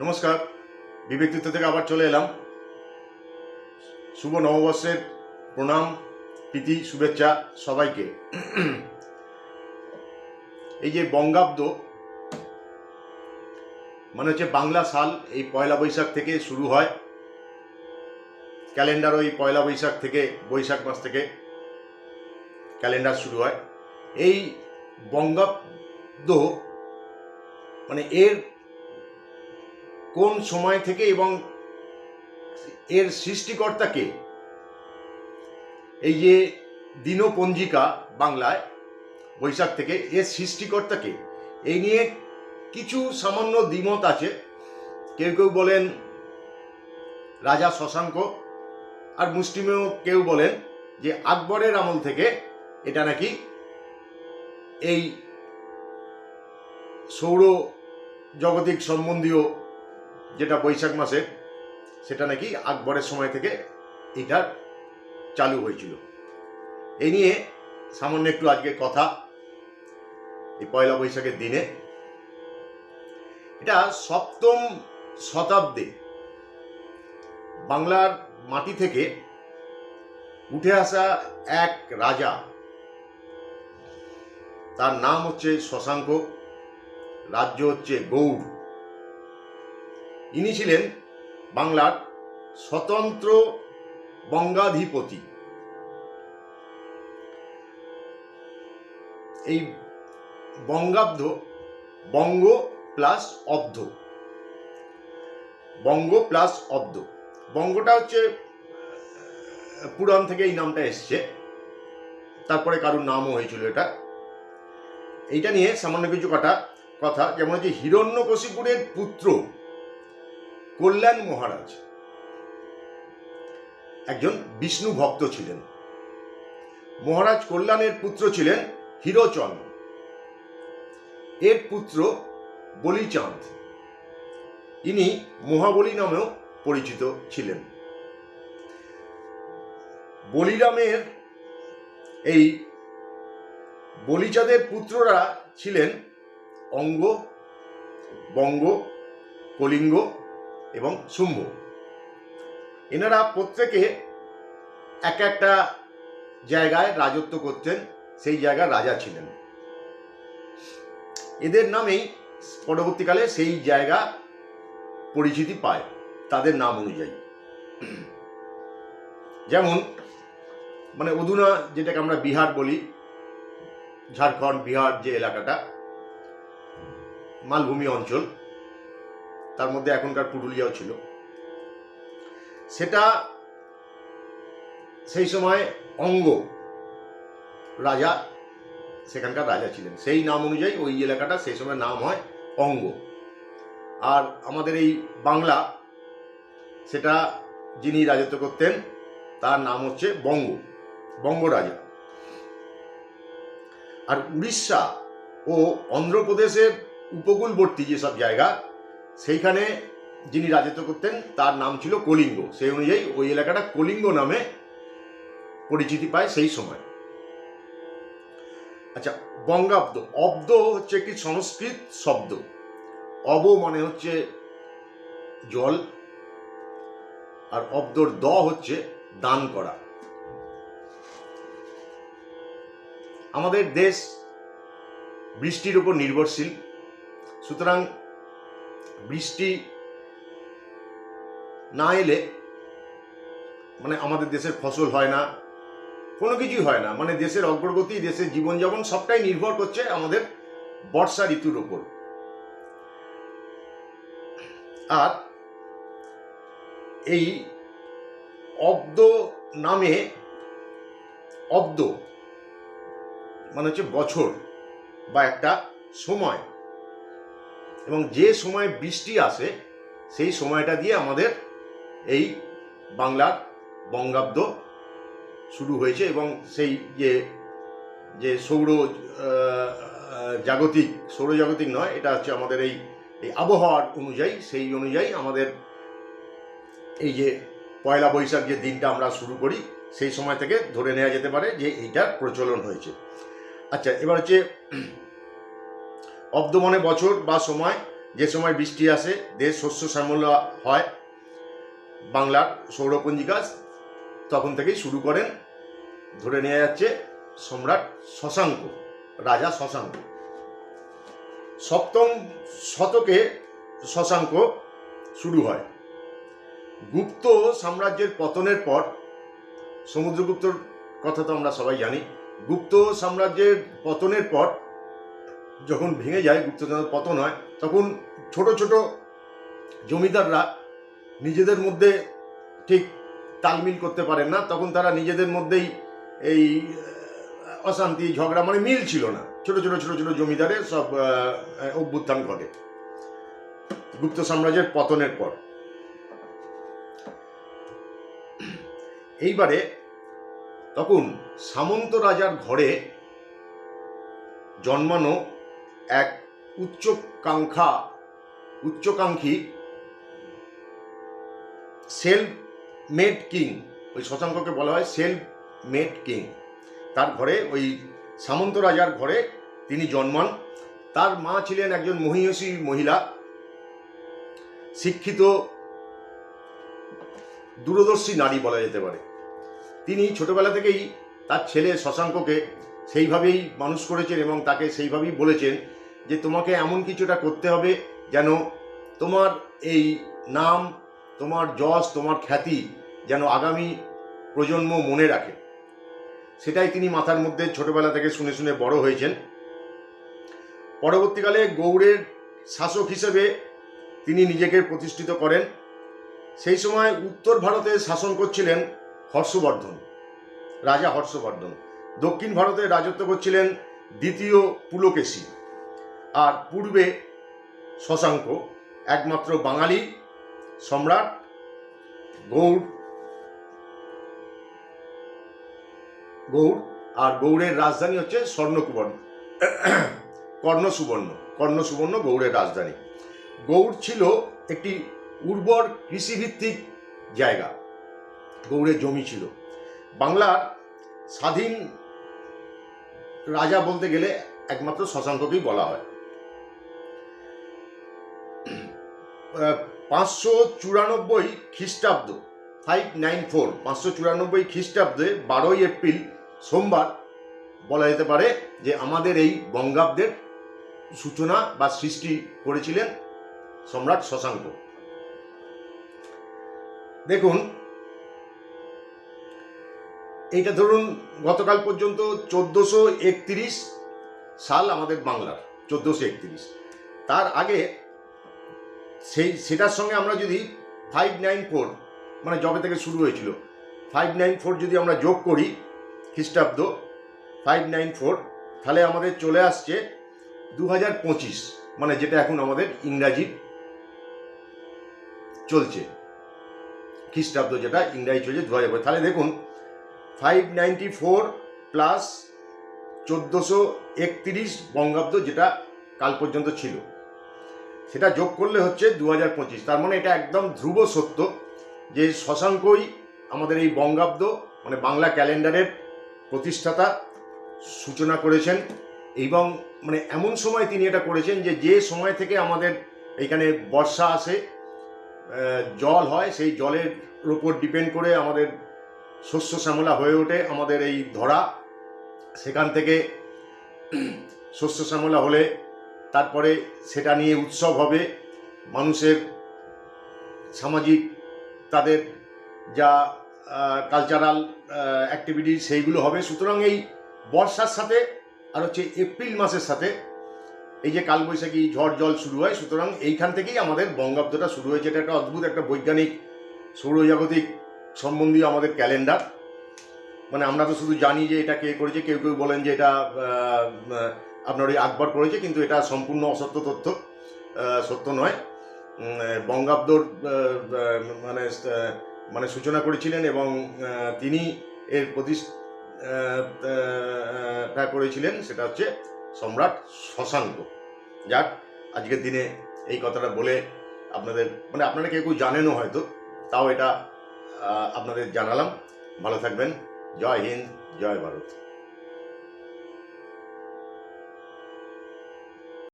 নমস্কার। বিবেকতীর্থ থেকে আবার চলে এলাম। শুভ নববর্ষের প্রণাম, প্রীতি, শুভেচ্ছা সবাইকে। এই যে বঙ্গাব্দ মানে হচ্ছে বাংলা সাল এই পয়লা বৈশাখ থেকে শুরু হয়। ক্যালেন্ডার ওই পয়লা বৈশাখ থেকে, বৈশাখ মাস থেকে ক্যালেন্ডার শুরু হয়। এই বঙ্গাব্দ মানে এর কোন সময় থেকে এবং এর সৃষ্টিকর্তাকে? এই যে দিনপঞ্জিকা বাংলায়, বৈশাখ থেকে এর সৃষ্টিকর্তাকে? এই নিয়ে কিছু সামান্য দ্বিমত আছে। কেউ কেউ বলেন রাজা শশাঙ্ক, আর মুসলিমেও কেউ বলেন যে আকবরের আমল থেকে এটা নাকি এই সৌর জগতিক সম্বন্ধীয় যেটা বৈশাখ মাসে, সেটা নাকি আকবরের সময় থেকে এটা চালু হয়েছিল। এই নিয়ে সামান্য একটু আজকে কথা, এই পয়লা বৈশাখের দিনে। এটা সপ্তম শতাব্দে। বাংলার মাটি থেকে উঠে আসা এক রাজা, তার নাম হচ্ছে শশাঙ্ক, রাজ্য হচ্ছে গৌড়। ইনি ছিলেন বাংলার স্বতন্ত্র বঙ্গাধিপতি। এই বঙ্গাব্দ, বঙ্গ প্লাস অব্দ। বঙ্গ প্লাস অব্দ। বঙ্গটা হচ্ছে, পুরাণ থেকে এই নামটা এসছে। তারপরে কারোর নামও হয়েছিল এটা। এইটা নিয়ে সামান্য কিছু কটা কথা, যেমন হচ্ছে হিরণ্যকশিপুরের পুত্র। কল্যাণ মহারাজ। একজন বিষ্ণু ভক্ত ছিলেন। মহারাজ কল্যাণের পুত্র ছিলেন হিরোচন্দ। এর পুত্র বলিচাঁদ। ইনি মহাবলী নামেও পরিচিত ছিলেন। বলিরামের এই বলিচাঁদের পুত্ররা ছিলেন অঙ্গ, বঙ্গ, কলিঙ্গ এবং শুম্ভ এনারা প্রত্যেকে এক একটা জায়গায় রাজত্ব করতেন, সেই জায়গার রাজা ছিলেন। এদের নামেই পরবর্তীকালে সেই জায়গা পরিচিতি পায়, তাদের নাম অনুযায়ী। যেমন মানে অধুনা যেটাকে আমরা বিহার বলি, ঝাড়খণ্ড, বিহার যে এলাকাটা, মালভূমি অঞ্চল তার মধ্যে এখনকার পুরুলিয়াও ছিল। সেটা সেই সময় অঙ্গ রাজা, সেখানকার রাজা ছিলেন। সেই নাম অনুযায়ী ওই এলাকাটা সেই সময় নাম হয় অঙ্গ। আর আমাদের এই বাংলা, সেটা যিনি রাজত্ব করতেন, তার নাম হচ্ছে বঙ্গ বঙ্গ রাজা। আর উড়িষ্যা ও অন্ধ্রপ্রদেশের উপকূলবর্তী যেসব জায়গা সেইখানে যিনি রাজত্ব করতেন, তার নাম ছিল কলিঙ্গ। সেই অনুযায়ী ওই এলাকাটা কলিঙ্গ নামে পরিচিতি পায় সেই সময়। আচ্ছা বঙ্গাব্দ। অব্দ হচ্ছে একটি সংস্কৃত শব্দ। অব মানে হচ্ছে জল, আর অব্দর দ হচ্ছে দান করা। আমাদের দেশ বৃষ্টির উপর নির্ভরশীল। সুতরাং বৃষ্টি না এলে মানে আমাদের দেশের ফসল হয় না, কোনো কিছুই হয় না। মানে দেশের অগ্রগতি, দেশের জীবনযাপন সবটাই নির্ভর করছে আমাদের বর্ষা ঋতুর ওপর। আর এই অব্দ নামে অব্দ মানে হচ্ছে বছর বা একটা সময়। এবং যে সময় বৃষ্টি আসে, সেই সময়টা দিয়ে আমাদের এই বাংলার বঙ্গাব্দ শুরু হয়েছে এবং সেই যে যে সৌর জাগতিক, সৌরজাগতিক নয়, এটা হচ্ছে আমাদের এই এই আবহাওয়ার অনুযায়ী, সেই অনুযায়ী আমাদের এই যে পয়লা বৈশাখ যে দিনটা আমরা শুরু করি, সেই সময় থেকে ধরে নেওয়া যেতে পারে যে এইটার প্রচলন হয়েছে। আচ্ছা এবার হচ্ছে অব্দ মানে বছর বা সময়, যে সময় বৃষ্টি আসে, দেশ শস্য শ্যামলা হয় বাংলার সৌরপঞ্জিকা তখন থেকেই শুরু করেন। ধরে নেওয়া যাচ্ছে সম্রাট শশাঙ্ক, রাজা শশাঙ্ক। সপ্তম শতকে শশাঙ্ক শুরু হয়। গুপ্ত সাম্রাজ্যের পতনের পর, সমুদ্রগুপ্তর কথা তো আমরা সবাই জানি, গুপ্ত সাম্রাজ্যের পতনের পর যখন ভেঙে যায় গুপ্তচন্দ্রের পতন হয়, তখন ছোট ছোট জমিদাররা নিজেদের মধ্যে ঠিক তালমিল করতে পারেন না। তখন তারা নিজেদের মধ্যেই এই অশান্তি, ঝগড়া মানে মিল ছিল না। ছোট ছোট ছোট ছোট জমিদারের সব অভ্যুত্থান ঘটে গুপ্ত সাম্রাজ্যের পতনের পর। এইবারে তখন সামন্ত রাজার ঘরে জন্মানো এক উচ্চকাঙ্ক্ষা, উচ্চকাঙ্ক্ষী সেলফ মেড কিং ওই শশাঙ্ককে বলা হয় সেলফ মেড কিং তার ঘরে, ওই সামন্ত রাজার ঘরে তিনি জন্মান। তার মা ছিলেন একজন মহিষী মহিলা। শিক্ষিত, দূরদর্শী নারী বলা যেতে পারে। তিনি ছোটবেলা থেকেই তার ছেলে শশাঙ্ককে সেইভাবেই মানুষ করেছেন এবং তাকে সেইভাবেই বলেছেন। যে তোমাকে এমন কিছুটা করতে হবে যেন তোমার এই নাম, তোমার যশ, তোমার খ্যাতি যেন আগামী প্রজন্ম মনে রাখে। সেটাই তিনি মাথার মধ্যে ছোটবেলা থেকে শুনে শুনে বড় হয়েছেন। পরবর্তীকালে গৌড়ের শাসক হিসেবে তিনি নিজেকে প্রতিষ্ঠিত করেন। সেই সময় উত্তর ভারতে শাসন করছিলেন হর্ষবর্ধন, রাজা হর্ষবর্ধন। দক্ষিণ ভারতে রাজত্ব করছিলেন দ্বিতীয় পুলকেশী। আর পূর্বে শশাঙ্ক, একমাত্র বাঙালি সম্রাট গৌড় গৌড়, আর গৌড়ের রাজধানী হচ্ছে স্বর্ণকুবর্ণ। কর্ণ সুবর্ণ কর্ণ সুবর্ণ গৌড়ের রাজধানী। গৌড় ছিল একটি উর্বর কৃষিভিত্তিক জায়গা। গৌড়ের জমি ছিল। বাংলার স্বাধীন রাজা বলতে গেলে একমাত্র শশাঙ্ককেই বলা হয়। পাঁচশো চুরানব্বই খ্রিস্টাব্দ ফাইভ নাইন ফোর পাঁচশো চুরানব্বই খ্রিস্টাব্দে বারোই এপ্রিল সোমবার বলা যেতে পারে যে আমাদের এই বঙ্গাব্দের সূচনা বা সৃষ্টি করেছিলেন সম্রাট শশাঙ্ক। দেখুন, এইটা ধরুন গতকাল পর্যন্ত চোদ্দোশো একত্রিশ সাল আমাদের বাংলার, চোদ্দোশো একত্রিশ। তার আগে সেই সেটার সঙ্গে আমরা যদি ফাইভ নাইন ফোর মানে জবে থেকে শুরু হয়েছিল ফাইভ নাইন ফোর যদি আমরা যোগ করি, খ্রিস্টাব্দ ফাইভ নাইন ফোর তাহলে আমাদের চলে আসছে দু হাজার পঁচিশ মানে যেটা এখন আমাদের ইংরাজি চলছে। খ্রিস্টাব্দ যেটা ইংরাজি চলছে দু হাজার তাহলে দেখুন ফাইভ নাইনটি ফোর প্লাস চোদ্দোশো একত্রিশ বঙ্গাব্দ যেটা কাল পর্যন্ত ছিল। সেটা যোগ করলে হচ্ছে দু হাজার পঁচিশ। তার মানে এটা একদম ধ্রুব সত্য যে শশাঙ্কই আমাদের এই বঙ্গাব্দ মানে বাংলা ক্যালেন্ডারের প্রতিষ্ঠাতা, সূচনা করেছেন এবং মানে এমন সময় তিনি এটা করেছেন যে যে সময় থেকে আমাদের এইখানে বর্ষা আসে জল হয়, সেই জলের উপর ডিপেন্ড করে আমাদের শস্য শ্যামলা হয়ে ওঠে আমাদের এই ধরা। সেখান থেকে শস্য শ্যামলা হলে তারপরে সেটা নিয়ে উৎসব হবে। মানুষের সামাজিক তাদের যা কালচারাল অ্যাক্টিভিটি সেইগুলো হবে। সুতরাং এই বর্ষার সাথে আর হচ্ছে এপ্রিল মাসের সাথে এই যে কালবৈশাখী ঝড় জল শুরু হয়, সুতরাং এইখান থেকেই আমাদের বঙ্গাব্দটা শুরু হয়েছে। এটা একটা অদ্ভুত একটা বৈজ্ঞানিক, সৌরজাগতিক সম্বন্ধীয় আমাদের ক্যালেন্ডার। মানে আমরা তো শুধু জানি যে এটা কে করেছে, কেউ কেউ বলেন যে এটা আপনার ওই আকবর করেছে, কিন্তু এটা সম্পূর্ণ অসত্য তথ্য সত্য নয়। বঙ্গাব্দর মানে মানে সূচনা করেছিলেন এবং তিনি এর প্রতিষ্ঠা করেছিলেন, সেটা হচ্ছে সম্রাট শশাঙ্ক। যাক, আজকের দিনে এই কথাটা বলে আপনাদের মানে আপনারা কেউ কেউ জানেনও হয়তো, তাও এটা আপনাদের জানালাম। ভালো থাকবেন। জয় হিন্দ, জয় ভারত।